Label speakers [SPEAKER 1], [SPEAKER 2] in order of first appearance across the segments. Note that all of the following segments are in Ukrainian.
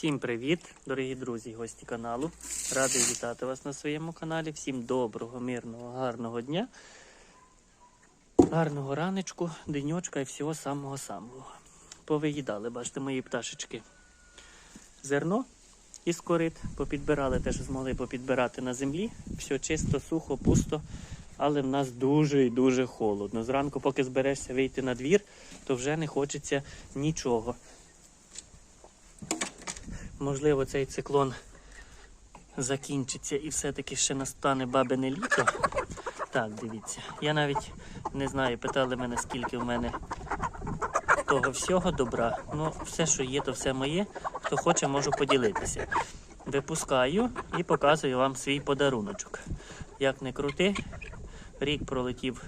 [SPEAKER 1] Всім привіт, дорогі друзі, і гості каналу. Радий вітати вас на своєму каналі. Всім доброго, мирного, гарного дня, гарного раночку, денечка і всього самого-самого. Повиїдали, бачите, мої пташечки. Зерно із корит попідбирали, те, що змогли попідбирати на землі. Все чисто, сухо, пусто, але в нас дуже і дуже холодно. Зранку, поки зберешся вийти на двір, то вже не хочеться нічого. Можливо, цей циклон закінчиться і все-таки ще настане бабине літо. Так, дивіться. Я навіть не знаю, питали мене, скільки в мене того всього добра. Ну, все, що є, то все моє. Хто хоче, можу поділитися. Випускаю і показую вам свій подаруночок. Як не крути, рік пролетів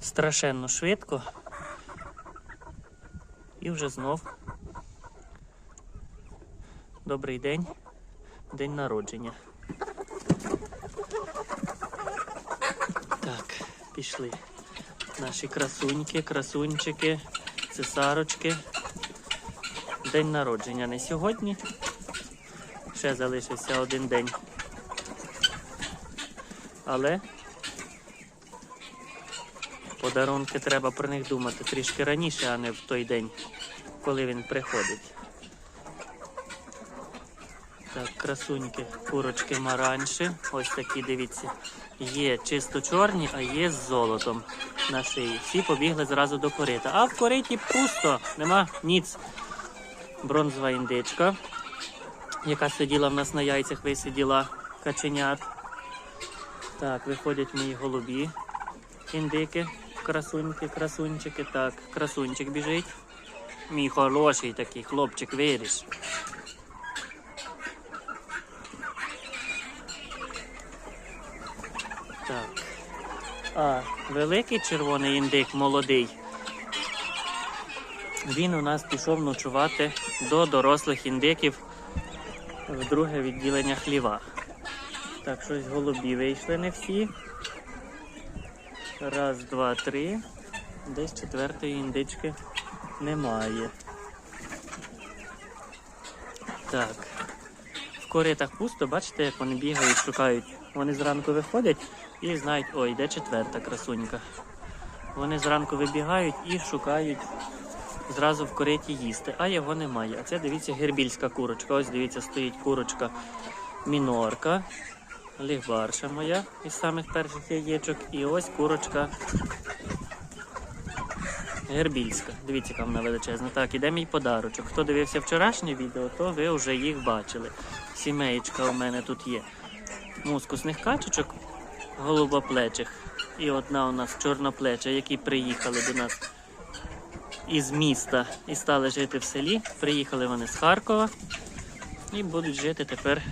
[SPEAKER 1] страшенно швидко. І вже знов Добрий день, день народження. Так, пішли. Наші красуньки, красунчики, цесарочки. День народження не сьогодні. Ще залишився один день. Але подарунки треба про них думати трішки раніше, а не в той день, коли він приходить. Так, красуньки, курочки маранші. Ось такі, дивіться. Є чисто чорні, а є з золотом на шиї. Всі побігли зразу до корита. А в кориті пусто, нема ніц. Бронзова індичка, яка сиділа в нас на яйцях, висиділа каченят. Так, виходять мої голубі. Індики, красуньки, красунчики. Так, красунчик біжить. Мій хороший такий хлопчик, виріш. А великий червоний індик молодий. Він у нас пішов ночувати до дорослих індиків в друге відділення хліва. Так, щось голубі вийшли не всі. Раз, два, три. Десь четвертої індички немає. Так. В коритах пусто, бачите, як вони бігають, шукають. Вони зранку виходять і знають, ой, де четверта красунька. Вони зранку вибігають і шукають зразу в кориті їсти, а його немає. А це дивіться гербільська курочка. Ось дивіться, стоїть курочка мінорка, лігбарша моя із самих перших яєчок. І ось курочка гербільська. Дивіться, яка вона величезна. Так, іде мій подарочок. Хто дивився вчорашнє відео, то ви вже їх бачили. Сімеєчка у мене тут є мускусних качечок голубоплечих. І одна у нас чорноплеча, які приїхали до нас із міста і стали жити в селі. Приїхали вони з Харкова і будуть жити тепер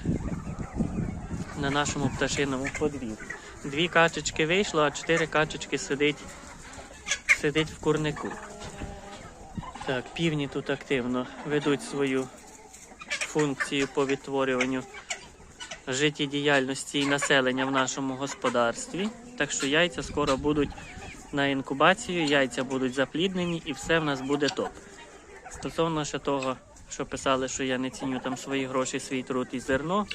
[SPEAKER 1] на нашому пташиному подвір'ї. Дві качечки вийшло, а чотири качечки сидить, сидить в курнику. Так, півні тут активно ведуть свою функцію по відтворюванню життєдіяльності і населення в нашому господарстві. Так що яйця скоро будуть на інкубацію, яйця будуть запліднені і все в нас буде топ. Стосовно ще того, що писали, що я не ціню там свої гроші, свій труд і зерно.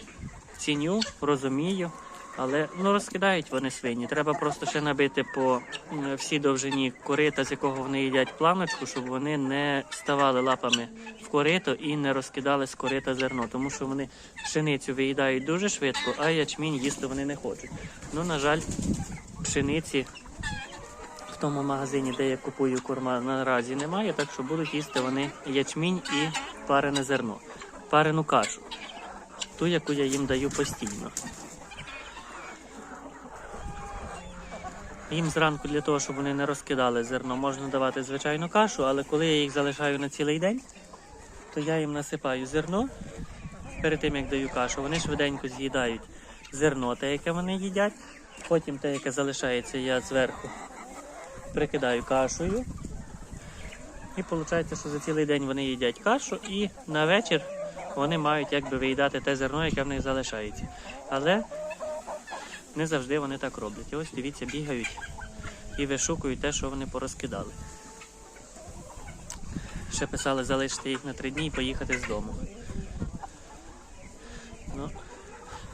[SPEAKER 1] Ціню, розумію, але ну розкидають вони свині. Треба просто ще набити по всій довжині корита, з якого вони їдять планочку, щоб вони не ставали лапами в корито і не розкидали з корита зерно, тому що вони пшеницю виїдають дуже швидко, а ячмінь їсти вони не хочуть. Ну, на жаль, пшениці в тому магазині, де я купую корма, наразі немає, так що будуть їсти вони ячмінь і парене зерно, парену кашу, ту, яку я їм даю постійно. Їм зранку для того, щоб вони не розкидали зерно, можна давати звичайну кашу, але коли я їх залишаю на цілий день, то я їм насипаю зерно перед тим, як даю кашу. Вони швиденько з'їдають зерно, те, яке вони їдять. Потім те, яке залишається, я зверху прикидаю кашею. І виходить, що за цілий день вони їдять кашу і на вечір вони мають якби виїдати те зерно, яке в них залишається. Але не завжди вони так роблять. І ось дивіться, бігають і вишукують те, що вони порозкидали. Ще писали залишити їх на три дні і поїхати з дому. Ну,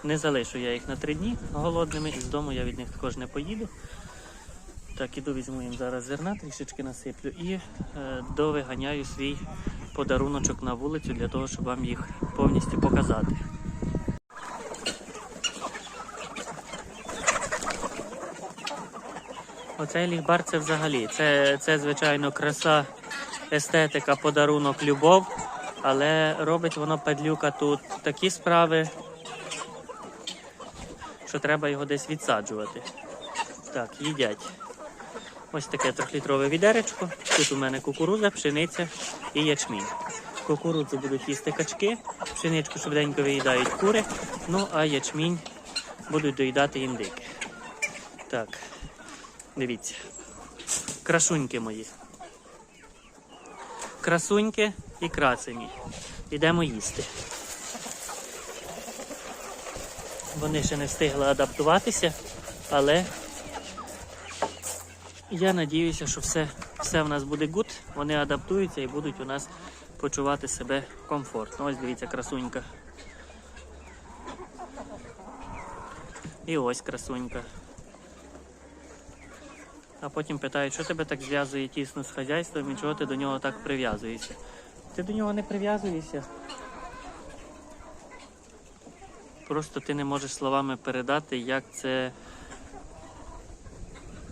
[SPEAKER 1] не залишу я їх на три дні голодними, і з дому я від них також не поїду. Так, іду візьму їм зараз зерна, трішечки насиплю і е, довиганяю свій подаруночок на вулицю для того, щоб вам їх повністю показати. Оцей лігбар це взагалі. Це, це звичайно, краса, естетика, подарунок, любов. Але робить воно падлюка тут такі справи, що треба його десь відсаджувати. Так, їдять. Ось таке трьохлітрове відеречко. Тут у мене кукурудза, пшениця і ячмінь. Кукурудзу будуть їсти качки, пшеничку швиденько виїдають кури, ну а ячмінь будуть доїдати індики. Так, дивіться. Красуньки мої. Красуньки і красені. Йдемо їсти. Вони ще не встигли адаптуватися, але я надіюся, що все, все в нас буде гуд. Вони адаптуються і будуть у нас почувати себе комфортно. Ось дивіться, красунька. І ось красунька. А потім питають, що тебе так зв'язує тісно з хазяйством і чого ти до нього так прив'язуєшся. Ти до нього не прив'язуєшся. Просто ти не можеш словами передати, як це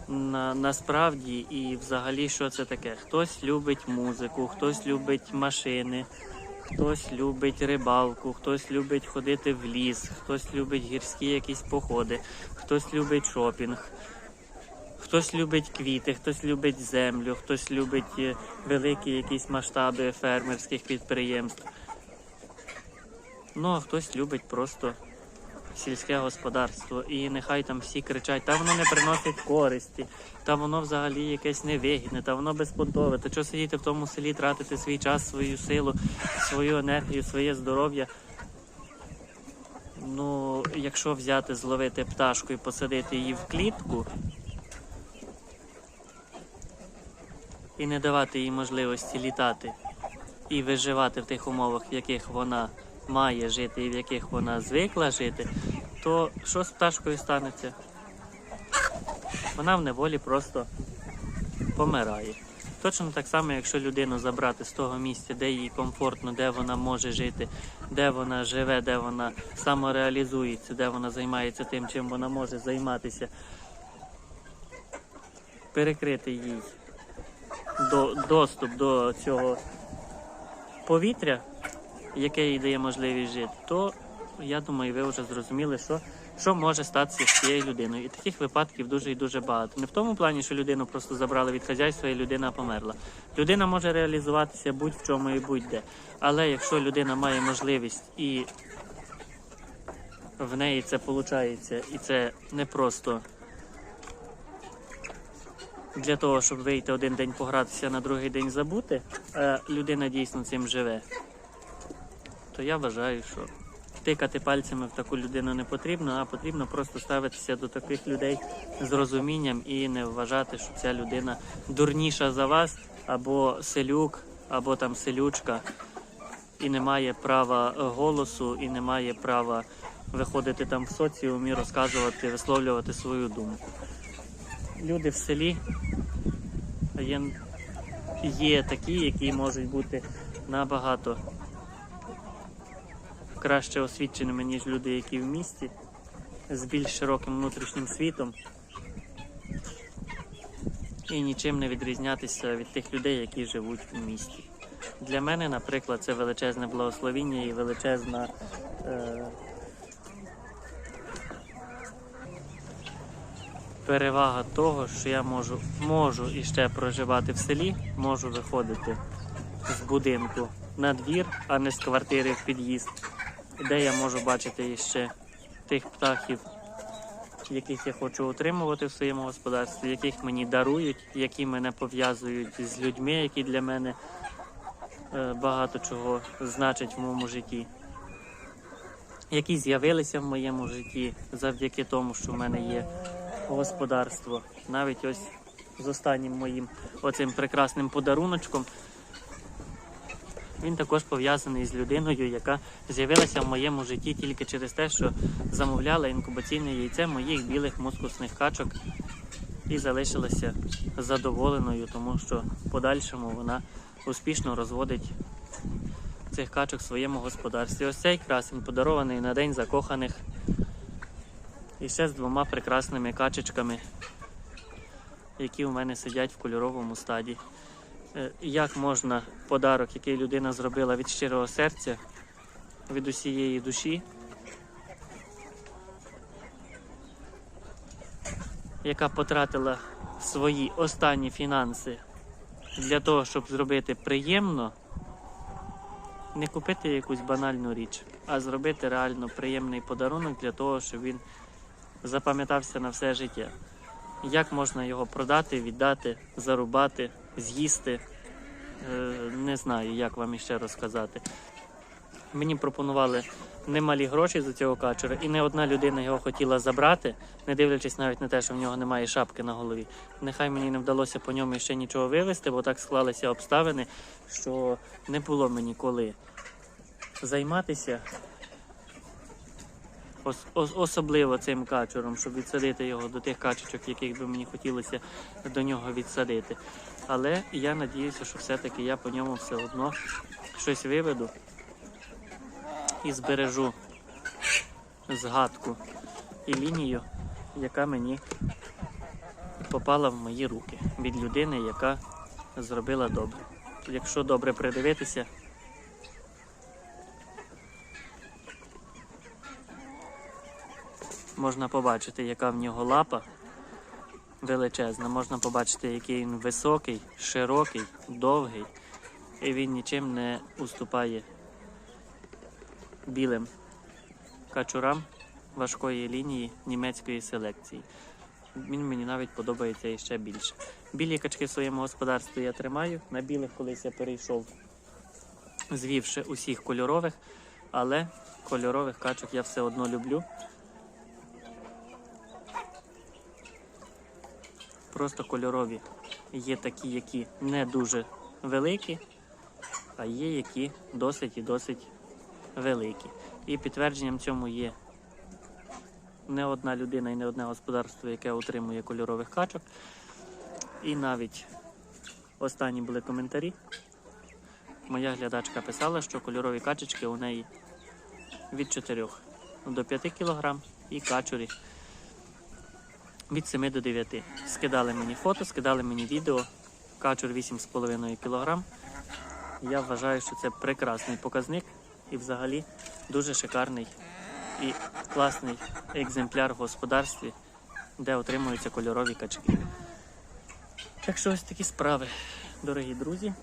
[SPEAKER 1] на, насправді і взагалі що це таке. Хтось любить музику, хтось любить машини, хтось любить рибалку, хтось любить ходити в ліс, хтось любить гірські якісь походи, хтось любить шопінг. Хтось любить квіти, хтось любить землю, хтось любить е, великі якісь масштаби фермерських підприємств. Ну, а хтось любить просто сільське господарство. І нехай там всі кричать, та воно не приносить користі, та воно взагалі якесь невигідне, та воно безпонтове. Та що сидіти в тому селі, тратити свій час, свою силу, свою енергію, своє здоров'я. Ну, якщо взяти, зловити пташку і посадити її в клітку, і не давати їй можливості літати і виживати в тих умовах, в яких вона має жити і в яких вона звикла жити, то що з пташкою станеться? Вона в неволі просто помирає. Точно так само, якщо людину забрати з того місця, де їй комфортно, де вона може жити, де вона живе, де вона самореалізується, де вона займається тим, чим вона може займатися, перекрити їй до, доступ до цього повітря, яке їй дає можливість жити, то я думаю, ви вже зрозуміли, що, що може статися з цією людиною. І таких випадків дуже і дуже багато. Не в тому плані, що людину просто забрали від хазяйства і людина померла. Людина може реалізуватися будь-в чому і будь-де. Але якщо людина має можливість і в неї це виходить, і це не просто для того, щоб вийти один день погратися, на другий день забути, а людина дійсно цим живе, то я вважаю, що тикати пальцями в таку людину не потрібно, а потрібно просто ставитися до таких людей з розумінням і не вважати, що ця людина дурніша за вас, або селюк, або там селючка, і не має права голосу, і не має права виходити там в соціум і розказувати, висловлювати свою думку. Люди в селі є, є такі, які можуть бути набагато краще освіченими, ніж люди, які в місті, з більш широким внутрішнім світом. І нічим не відрізнятися від тих людей, які живуть в місті. Для мене, наприклад, це величезне благословіння і величезна е, перевага того, що я можу, можу іще проживати в селі, можу виходити з будинку на двір, а не з квартири в під'їзд, де я можу бачити іще тих птахів, яких я хочу утримувати в своєму господарстві, яких мені дарують, які мене пов'язують з людьми, які для мене е, багато чого значать в моєму житті. Які з'явилися в моєму житті завдяки тому, що в мене є господарство. Навіть ось з останнім моїм оцим прекрасним подаруночком Він також пов'язаний з людиною, яка з'явилася в моєму житті тільки через те, що замовляла інкубаційне яйце моїх білих мускусних качок і залишилася задоволеною, тому що в подальшому вона успішно розводить цих качок в своєму господарстві. Ось цей красень подарований на день закоханих. І ще з двома прекрасними качечками, які у мене сидять в кольоровому стаді. Е, Як можна подарок, який людина зробила від щирого серця, від усієї душі, яка потратила свої останні фінанси для того, щоб зробити приємно, не купити якусь банальну річ, а зробити реально приємний подарунок для того, щоб він запам'ятався на все життя. Як можна його продати, віддати, зарубати, з'їсти? Е, Не знаю, як вам іще розказати. Мені пропонували немалі гроші за цього качера, і не одна людина його хотіла забрати, не дивлячись навіть на те, що в нього немає шапки на голові. Нехай мені не вдалося по ньому ще нічого вивезти, бо так склалися обставини, що не було мені коли займатися ос- ос- особливо цим качуром, щоб відсадити його до тих качечок, яких би мені хотілося до нього відсадити. Але я надіюся, що все-таки я по ньому все одно щось виведу і збережу згадку і лінію, яка мені попала в мої руки від людини, яка зробила добре. Якщо добре придивитися, можна побачити, яка в нього лапа величезна. Можна побачити, який він високий, широкий, довгий, і він нічим не уступає білим качурам важкої лінії німецької селекції. Він мені навіть подобається іще більше. Білі качки в своєму господарстві я тримаю. На білих колись я перейшов, звівши усіх кольорових, але кольорових качок я все одно люблю. Просто кольорові. Є такі, які не дуже великі, а є які досить і досить великі. І підтвердженням цьому є не одна людина і не одне господарство, яке утримує кольорових качок. І навіть останні були коментарі. Моя глядачка писала, що кольорові качечки у неї від 4 до 5 кг і качурі від 7 до 9. Скидали мені фото, скидали мені відео. Качур 8,5 кг. Я вважаю, що це прекрасний показник і взагалі дуже шикарний і класний екземпляр в господарстві, де отримуються кольорові качки. Так що ось такі справи, дорогі друзі,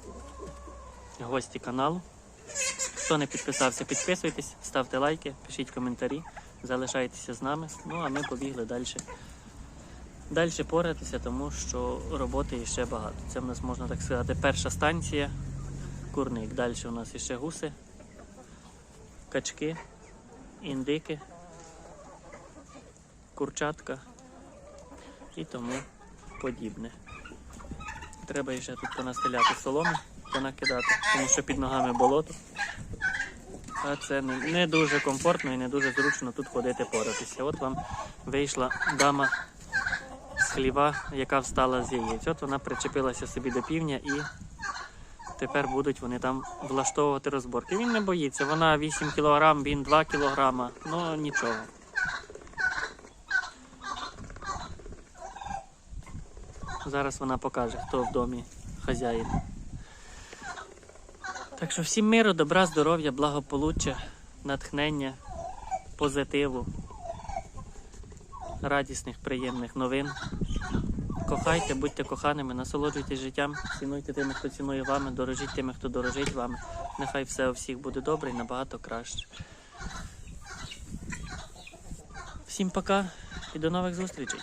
[SPEAKER 1] гості каналу. Хто не підписався, підписуйтесь, ставте лайки, пишіть коментарі, залишайтеся з нами. Ну а ми побігли далі. Далі поратися, тому що роботи ще багато. Це в нас можна так сказати перша станція, курник. Далі у нас іще гуси, качки, індики, курчатка і тому подібне. Треба ще тут понастеляти соломи, понакидати, тому що під ногами болото. А це не, дуже комфортно і не дуже зручно тут ходити поратися. От вам вийшла дама хліва, яка встала з яєць. От вона причепилася собі до півня і тепер будуть вони там влаштовувати розборки. Він не боїться, вона 8 кг, він 2 кг, ну нічого. Зараз вона покаже, хто в домі хазяїн. Так що всім миру, добра, здоров'я, благополуччя, натхнення, позитиву, радісних, приємних новин. Кохайте, будьте коханими, насолоджуйтесь життям, цінуйте тими, хто цінує вами, дорожіть тими, хто дорожить вами. Нехай все у всіх буде добре і набагато краще. Всім пока і до нових зустрічей.